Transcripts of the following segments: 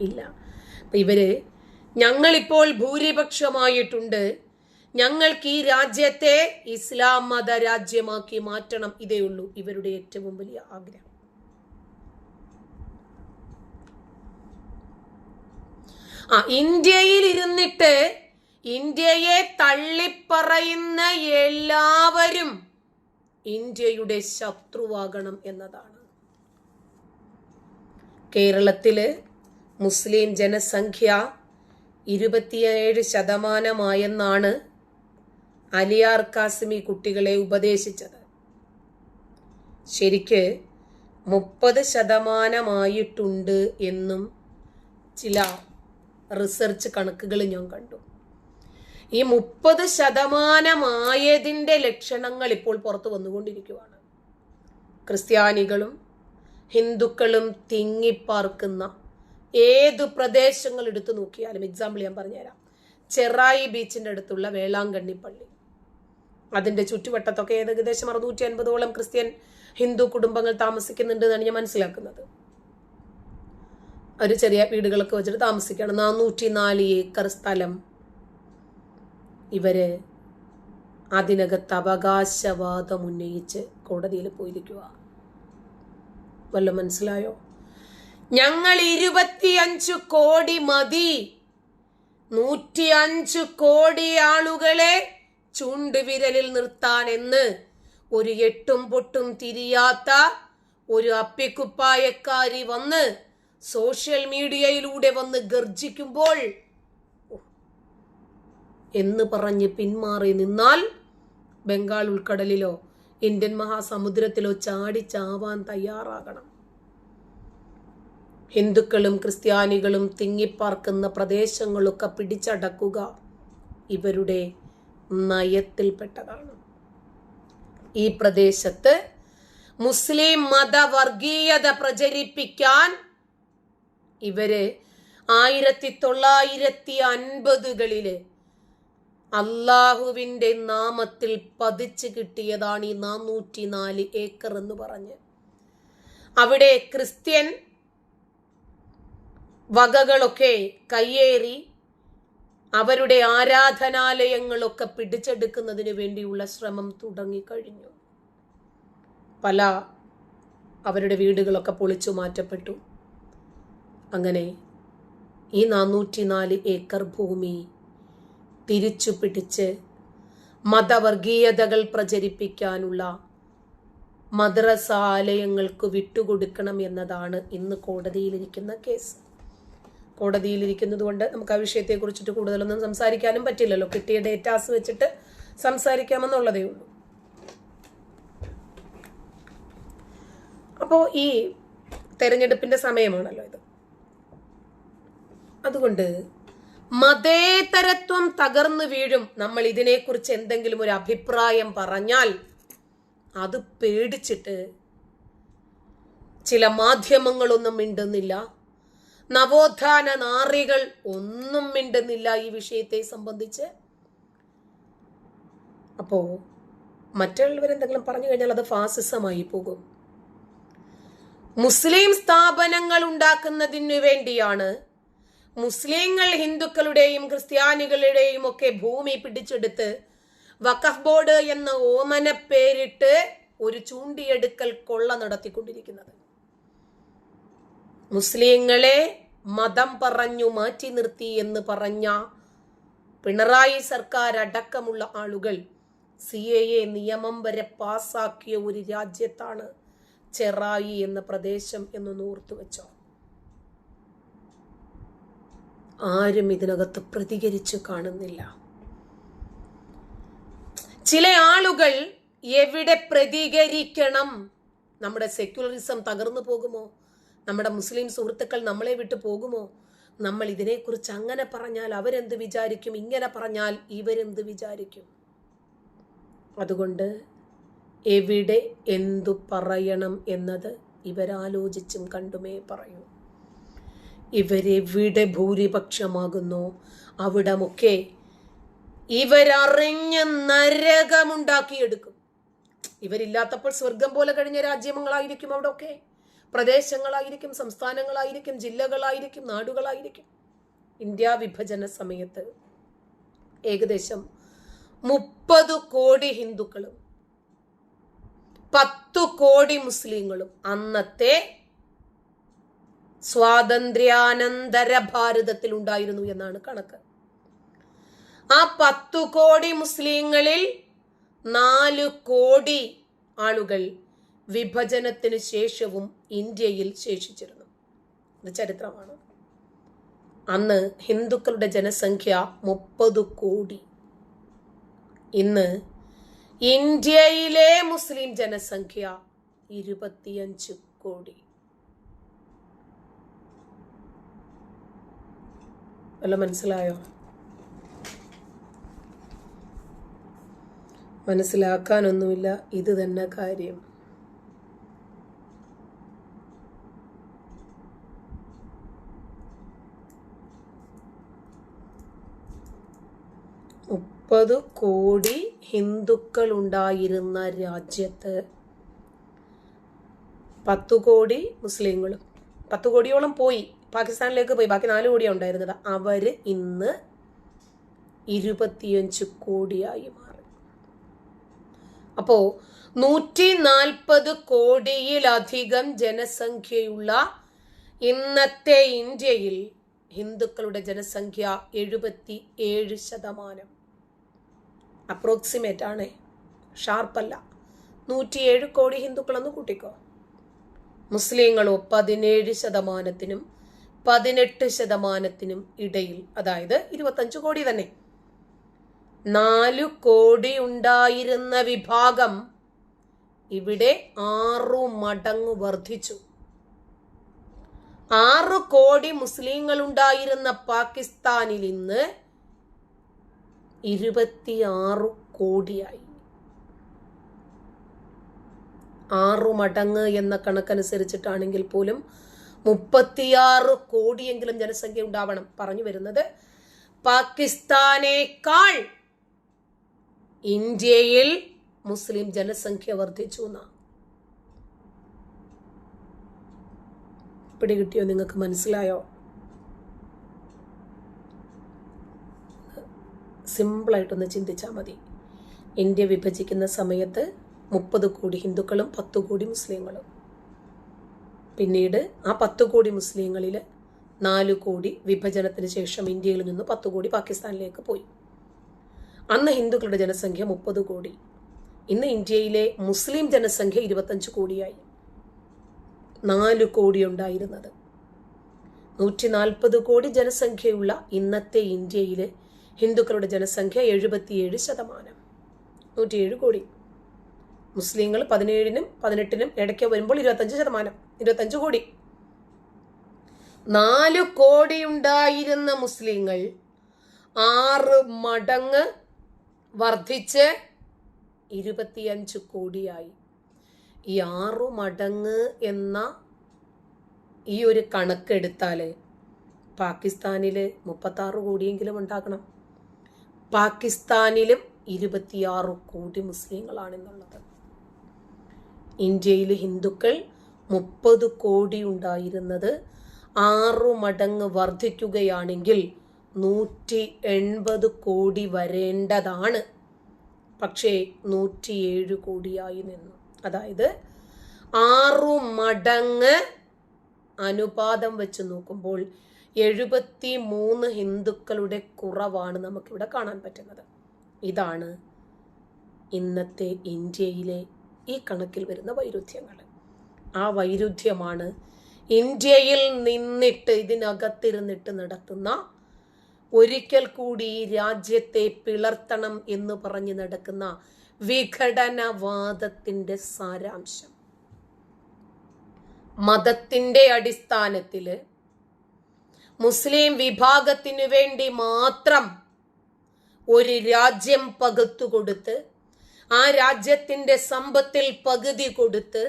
ഇല്ല. അപ്പം ഇവർ ഞങ്ങളിപ്പോൾ ഭൂരിപക്ഷമായിട്ടുണ്ട്. ഞങ്ങൾക്ക് ഈ രാജ്യത്തെ ഇസ്ലാം മത രാജ്യമാക്കി മാറ്റണം ഇതേ ഉള്ളൂ ഇവരുടെ ഏറ്റവും വലിയ ആഗ്രഹം. ആ ഇന്ത്യയിൽ ഇരുന്നിട്ട് ഇന്ത്യയെ തള്ളിപ്പറയുന്ന എല്ലാവരും ഇന്ത്യയുടെ ശത്രുവാകണം എന്നതാണ്. കേരളത്തിൽ മുസ്ലിം ജനസംഖ്യ ഇരുപത്തിയേഴ് ശതമാനമായെന്നാണ് അലിയാർ കാസിമി കുട്ടികളെ ഉപദേശിച്ചത്. ശരിക്ക് മുപ്പത് ശതമാനമായിട്ടുണ്ട് എന്നും ചില റിസർച്ച് കണക്കുകൾ ഞാൻ കണ്ടു. ഈ മുപ്പത് ശതമാനമായതിന്റെ ലക്ഷണങ്ങൾ ഇപ്പോൾ പുറത്തു വന്നുകൊണ്ടിരിക്കുകയാണ് ക്രിസ്ത്യാനികളും ഹിന്ദുക്കളും തിങ്ങിപ്പാർക്കുന്ന ഏത് പ്രദേശങ്ങൾ എടുത്തു നോക്കിയാലും എക്സാമ്പിൾ ഞാൻ പറഞ്ഞുതരാം. ചെറായി ബീച്ചിന്റെ അടുത്തുള്ള വേളാങ്കണ്ണി പള്ളി അതിന്റെ ചുറ്റുവട്ടത്തൊക്കെ ഏകദേശം അറുന്നൂറ്റി അൻപതോളം ക്രിസ്ത്യൻ ഹിന്ദു കുടുംബങ്ങൾ താമസിക്കുന്നുണ്ട് എന്നാണ് ഞാൻ മനസ്സിലാക്കുന്നത്. ഒരു ചെറിയ വീടുകളൊക്കെ വെച്ചിട്ട് താമസിക്കുകയാണ്. നാനൂറ്റി നാല് ഏക്കർ സ്ഥലം. ഇവർ അതിനകത്ത് അവകാശവാദം ഉന്നയിച്ച് കോടതിയിൽ പോയിരിക്കുക വല്ല മനസ്സിലായോ? ഞങ്ങൾ ഇരുപത്തിയഞ്ചു കോടി മതി. നൂറ്റി അഞ്ചു കോടി ആളുകളെ ചൂണ്ടുവിരലിൽ നിർത്താൻ എന്ന് ഒരു എട്ടും പൊട്ടും തിരിയാത്ത ഒരു അപ്പിക്കുപ്പായക്കാരി വന്ന് സോഷ്യൽ മീഡിയയിലൂടെ വന്ന് ഗർജിക്കുമ്പോൾ എന്ന് പറഞ്ഞ് പിന്മാറി നിന്നാൽ ബംഗാൾ ഉൾക്കടലിലോ ഇന്ത്യൻ മഹാസമുദ്രത്തിലോ ചാടി ചാവാൻ തയ്യാറാകണം. ഹിന്ദുക്കളും ക്രിസ്ത്യാനികളും തിങ്ങിപ്പാർക്കുന്ന പ്രദേശങ്ങളൊക്കെ പിടിച്ചടക്കുക ഇവരുടെ നയത്തിൽപ്പെട്ടതാണ്. ഈ പ്രദേശത്ത് മുസ്ലിം മതവർഗീയത പ്രചരിപ്പിക്കാൻ ഇവർ ആയിരത്തി തൊള്ളായിരത്തി അൻപതുകളിൽ അള്ളാഹുവിന്റെ നാമത്തിൽ പതിച്ചു കിട്ടിയതാണ് ഈ നാനൂറ്റി നാല് ഏക്കർ എന്ന് പറഞ്ഞ്. അവിടെ ക്രിസ്ത്യൻ വകകളൊക്കെ കയ്യേറി അവരുടെ ആരാധനാലയങ്ങളൊക്കെ പിടിച്ചെടുക്കുന്നതിന് വേണ്ടിയുള്ള ശ്രമം തുടങ്ങിക്കഴിഞ്ഞു. പല അവരുടെ വീടുകളൊക്കെ പൊളിച്ചു മാറ്റപ്പെട്ടു. അങ്ങനെ ഈ നാനൂറ്റി നാല് ഏക്കർ ഭൂമി തിരിച്ചു പിടിച്ച് മതവർഗീയതകൾ പ്രചരിപ്പിക്കാനുള്ള മദ്രസാലയങ്ങൾക്ക് വിട്ടുകൊടുക്കണം എന്നതാണ് ഇന്ന് കോടതിയിലിരിക്കുന്ന കേസ്. കോടതിയിലിരിക്കുന്നത് കൊണ്ട് നമുക്ക് ആ വിഷയത്തെക്കുറിച്ചിട്ട് കൂടുതലൊന്നും സംസാരിക്കാനും പറ്റില്ലല്ലോ. കിട്ടിയ ഡേറ്റാസ് വെച്ചിട്ട് സംസാരിക്കാമെന്നുള്ളതേ ഉള്ളൂ. അപ്പോൾ ഈ തെരഞ്ഞെടുപ്പിന്റെ സമയമാണല്ലോ ഇത്. അതുകൊണ്ട് മതേതരത്വം തകർന്നു വീഴും നമ്മൾ ഇതിനെക്കുറിച്ച് എന്തെങ്കിലും ഒരു അഭിപ്രായം പറഞ്ഞാൽ അത് പേടിച്ചിട്ട് ചില മാധ്യമങ്ങളൊന്നും മിണ്ടുന്നില്ല. നവോത്ഥാന നാറികൾ ഒന്നും മിണ്ടുന്നില്ല ഈ വിഷയത്തെ സംബന്ധിച്ച്. അപ്പോ മറ്റുള്ളവരെന്തെങ്കിലും പറഞ്ഞു കഴിഞ്ഞാൽ അത് ഫാസിസമായി പോകും. മുസ്ലിം സ്ഥാപനങ്ങൾ ഉണ്ടാക്കുന്നതിനു വേണ്ടിയാണ് മുസ്ലിങ്ങൾ ഹിന്ദുക്കളുടെയും ക്രിസ്ത്യാനികളുടെയും ഒക്കെ ഭൂമി പിടിച്ചെടുത്ത് വഖഫ് ബോർഡ് എന്ന ഓമന പേരിട്ട് ഒരു ചൂണ്ടിയെടുക്കൽ കൊള്ള നടത്തിക്കൊണ്ടിരിക്കുന്നത്. മുസ്ലിങ്ങളെ മതം പറഞ്ഞു മാറ്റി നിർത്തി എന്ന് പറഞ്ഞ പിണറായി സർക്കാർ അടക്കമുള്ള ആളുകൾ സി എ എ നിയമം വരെ പാസാക്കിയ ഒരു രാജ്യത്താണ് ചെറായി എന്ന പ്രദേശം എന്ന് നോർത്തു വെച്ചോ. ആരും ഇതിനകത്ത് പ്രതികരിച്ചു കാണുന്നില്ല. ചില ആളുകൾ എവിടെ പ്രതികരിക്കണം? നമ്മുടെ സെക്യുലറിസം തകർന്നു പോകുമോ? നമ്മുടെ മുസ്ലിം സുഹൃത്തുക്കൾ നമ്മളെ വിട്ടു പോകുമോ? നമ്മൾ ഇതിനെക്കുറിച്ച് അങ്ങനെ പറഞ്ഞാൽ അവരെന്ത് വിചാരിക്കും? ഇങ്ങനെ പറഞ്ഞാൽ ഇവരെന്ത് വിചാരിക്കും? അതുകൊണ്ട് എവിടെ എന്തു പറയണം എന്നത് ഇവരാലോചിച്ചും കണ്ടുമേ പറയൂ. ഇവരെവിടെ ഭൂരിപക്ഷമാകുന്നു? അവിടമൊക്കെ ഇവരറിഞ്ഞ് നരകമുണ്ടാക്കിയെടുക്കും. ഇവരില്ലാത്തപ്പോൾ സ്വർഗം പോലെ കഴിഞ്ഞ രാജ്യങ്ങളായിരിക്കും അവിടെ ഒക്കെ പ്രദേശങ്ങളായിരിക്കും സംസ്ഥാനങ്ങളായിരിക്കും ജില്ലകളായിരിക്കും നാടുകളായിരിക്കും. ഇന്ത്യ വിഭജന സമയത്ത് ഏകദേശം മുപ്പത് കോടി ഹിന്ദുക്കളും പത്തു കോടി മുസ്ലിങ്ങളും അന്നത്തെ സ്വാതന്ത്ര്യാനന്തര ഭാരതത്തിൽ ഉണ്ടായിരുന്നു എന്നാണ് കണക്ക്. ആ പത്തു കോടി മുസ്ലിങ്ങളിൽ നാല് കോടി ആളുകൾ വിഭജനത്തിന് ശേഷവും ഇന്ത്യയിൽ ശേഷിച്ചിരുന്നു. ഇത് ചരിത്രമാണ്. അന്ന് ഹിന്ദുക്കളുടെ ജനസംഖ്യ മുപ്പത് കോടി. ഇന്ന് ഇന്ത്യയിലെ മുസ്ലിം ജനസംഖ്യ ഇരുപത്തിയഞ്ച് കോടി. വല്ല മനസ്സിലായോ? മനസ്സിലാക്കാനൊന്നുമില്ല. ഇത് തന്നെ കാര്യം. മുപ്പത് കോടി ഹിന്ദുക്കൾ ഉണ്ടായിരുന്ന രാജ്യത്ത് പത്ത് കോടി മുസ്ലിങ്ങളും പത്ത് കോടിയോളം പോയി. പാകിസ്ഥാനിലേക്ക് പോയി. ബാക്കി നാല് കോടിയാണ് ഉണ്ടായിരുന്നത്. അവർ ഇന്ന് ഇരുപത്തിയഞ്ച് കോടിയായി മാറി. അപ്പോ നൂറ്റി നാൽപ്പത് കോടിയിലധികം ജനസംഖ്യയുള്ള ഇന്നത്തെ ഇന്ത്യയിൽ ഹിന്ദുക്കളുടെ ജനസംഖ്യ എഴുപത്തി ഏഴ് ശതമാനം. അപ്രോക്സിമേറ്റ് ആണ്. ഷാർപ്പല്ല നൂറ്റിയേഴ് കോടി ഹിന്ദുക്കളെന്ന് കൂട്ടിക്കോ. മുസ്ലിങ്ങളോ പതിനേഴ് ശതമാനത്തിനും പതിനെട്ട് ശതമാനത്തിനും ഇടയിൽ അതായത് ഇരുപത്തഞ്ച് കോടി തന്നെ. നാല് കോടി ഉണ്ടായിരുന്ന വിഭാഗം ഇവിടെ ആറു മടങ്ങ് വർദ്ധിച്ചു. ആറ് കോടി മുസ്ലിങ്ങൾ ഉണ്ടായിരുന്ന പാകിസ്ഥാനിൽ ഇന്ന് ഇരുപത്തിയാറ് കോടിയായി. ആറു മടങ്ങ് എന്ന കണക്കനുസരിച്ചിട്ടാണെങ്കിൽ പോലും മുപ്പത്തിയാറ് കോടിയെങ്കിലും ജനസംഖ്യ ഉണ്ടാവണം പറഞ്ഞു വരുന്നത് പാകിസ്ഥാനേക്കാൾ ഇന്ത്യയിൽ മുസ്ലിം ജനസംഖ്യ വർദ്ധിച്ചു എന്നാണ് പിടികിട്ടിയോ നിങ്ങൾക്ക് മനസ്സിലായോ? സിമ്പിളായിട്ടൊന്ന് ചിന്തിച്ചാൽ മതി. ഇന്ത്യ വിഭജിക്കുന്ന സമയത്ത് മുപ്പത് കോടി ഹിന്ദുക്കളും പത്ത് കോടി മുസ്ലിങ്ങളും. പിന്നീട് ആ പത്ത് കോടി മുസ്ലിങ്ങളിൽ നാല് കോടി വിഭജനത്തിന് ശേഷം ഇന്ത്യയിൽ നിന്ന് പത്ത് കോടി പാകിസ്ഥാനിലേക്ക് പോയി. അന്ന് ഹിന്ദുക്കളുടെ ജനസംഖ്യ മുപ്പത് കോടി. ഇന്ന് ഇന്ത്യയിലെ മുസ്ലിം ജനസംഖ്യ ഇരുപത്തഞ്ച് കോടിയായി. നാല് കോടി ഉണ്ടായിരുന്നത്. നൂറ്റി നാൽപ്പത് കോടി ജനസംഖ്യയുള്ള ഇന്നത്തെ ഇന്ത്യയിൽ ഹിന്ദുക്കളുടെ ജനസംഖ്യ എഴുപത്തിയേഴ് ശതമാനം. നൂറ്റിയേഴ് കോടി. മുസ്ലിങ്ങൾ പതിനേഴിനും പതിനെട്ടിനും ഇടയ്ക്ക് വരുമ്പോൾ ഇരുപത്തഞ്ച് ശതമാനം. ഇരുപത്തഞ്ച് കോടി. നാല് കോടി ഉണ്ടായിരുന്ന മുസ്ലിങ്ങൾ ആറ് മടങ്ങ് വർദ്ധിച്ച് ഇരുപത്തിയഞ്ച് കോടിയായി. ഈ ആറു മടങ്ങ് എന്ന ഈ ഒരു കണക്കെടുത്താൽ പാകിസ്ഥാനിൽ മുപ്പത്താറ് കോടിയെങ്കിലും ഉണ്ടാകണം പാകിസ്ഥാനിലും ഇരുപത്തിയാറ് കോടി മുസ്ലിങ്ങളാണെന്നുള്ളത്. ഇന്ത്യയിൽ ഹിന്ദുക്കൾ മുപ്പത് കോടി ഉണ്ടായിരുന്നത് ആറു മടങ്ങ് വർദ്ധിക്കുകയാണെങ്കിൽ നൂറ്റി എൺപത് കോടി വരേണ്ടതാണ്. പക്ഷേ നൂറ്റിയേഴ് കോടിയായി നിന്നു. അതായത് ആറു മടങ്ങ് അനുപാതം വെച്ച് നോക്കുമ്പോൾ എഴുപത്തി മൂന്ന് ഹിന്ദുക്കളുടെ കുറവാണ് നമുക്കിവിടെ കാണാൻ പറ്റുന്നത്. ഇതാണ് ഇന്നത്തെ ഇന്ത്യയിലെ ഈ കണക്കിൽ വരുന്ന വൈരുദ്ധ്യങ്ങൾ. ആ വൈരുദ്ധ്യമാണ് ഇന്ത്യയിൽ നിന്നിട്ട് ഇതിനകത്തിരുന്നിട്ട് നടത്തുന്ന ഒരിക്കൽ കൂടി രാജ്യത്തെ പിളർത്തണം എന്ന് പറഞ്ഞ് നടക്കുന്ന വിഘടനവാദത്തിന്റെ സാരാംശം. മതത്തിന്റെ അടിസ്ഥാനത്തിൽ മുസ്ലിം വിഭാഗത്തിനു വേണ്ടി മാത്രം ഒരു രാജ്യം പകുത്തു കൊടുത്ത് ആ രാജ്യത്തിന്റെ സമ്പത്തിൽ പകുതി കൊടുത്ത്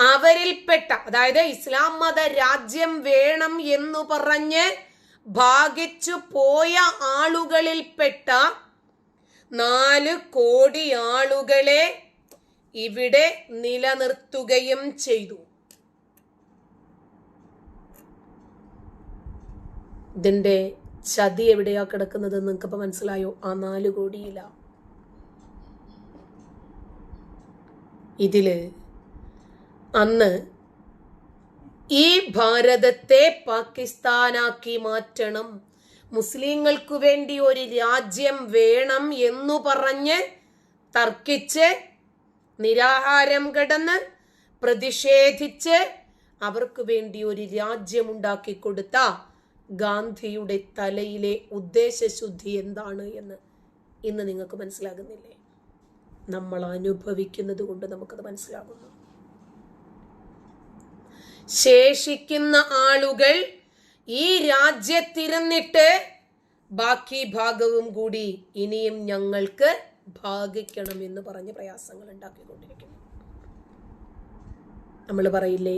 അവരിൽപ്പെട്ട അതായത് ഇസ്ലാം മത രാജ്യം വേണം എന്ന് പറഞ്ഞ് ഭാഗിച്ചു പോയ ആളുകളിൽപ്പെട്ട നാല് കോടി ആളുകളെ ഇവിടെ നിലനിർത്തുകയും ചെയ്തു. ഇതിന്റെ ചതി എവിടെയാ കിടക്കുന്നത് നിങ്ങൾക്ക് ഇപ്പൊ മനസ്സിലായോ? ആ നാല് കോടിയില. ഇതിൽ അന്ന് ഈ ഭാരതത്തെ പാകിസ്ഥാനാക്കി മാറ്റണം. മുസ്ലിങ്ങൾക്ക് വേണ്ടി ഒരു രാജ്യം വേണം എന്നു പറഞ്ഞ് തർക്കിച്ച് നിരാഹാരം കിടന്ന് പ്രതിഷേധിച്ച് അവർക്ക് വേണ്ടി ഒരു രാജ്യമുണ്ടാക്കി കൊടുത്ത ഗാന്ധിയുടെ തലയിലെ ഉദ്ദേശശുദ്ധി എന്താണ് എന്ന് ഇന്ന് നിങ്ങൾക്ക് മനസ്സിലാകുന്നില്ലേ? നമ്മൾ അനുഭവിക്കുന്നത് കൊണ്ട് നമുക്കത് മനസ്സിലാകുന്നു. ശേഷിക്കുന്ന ആളുകൾ ഈ രാജ്യത്തിരുന്നിട്ട് ബാക്കി ഭാഗവും കൂടി ഇനിയും ഞങ്ങൾക്ക് ഭാഗിക്കണം എന്ന് പറഞ്ഞ് പ്രയാസങ്ങൾ ഉണ്ടാക്കിക്കൊണ്ടിരിക്കുന്നു. നമ്മൾ പറയില്ലേ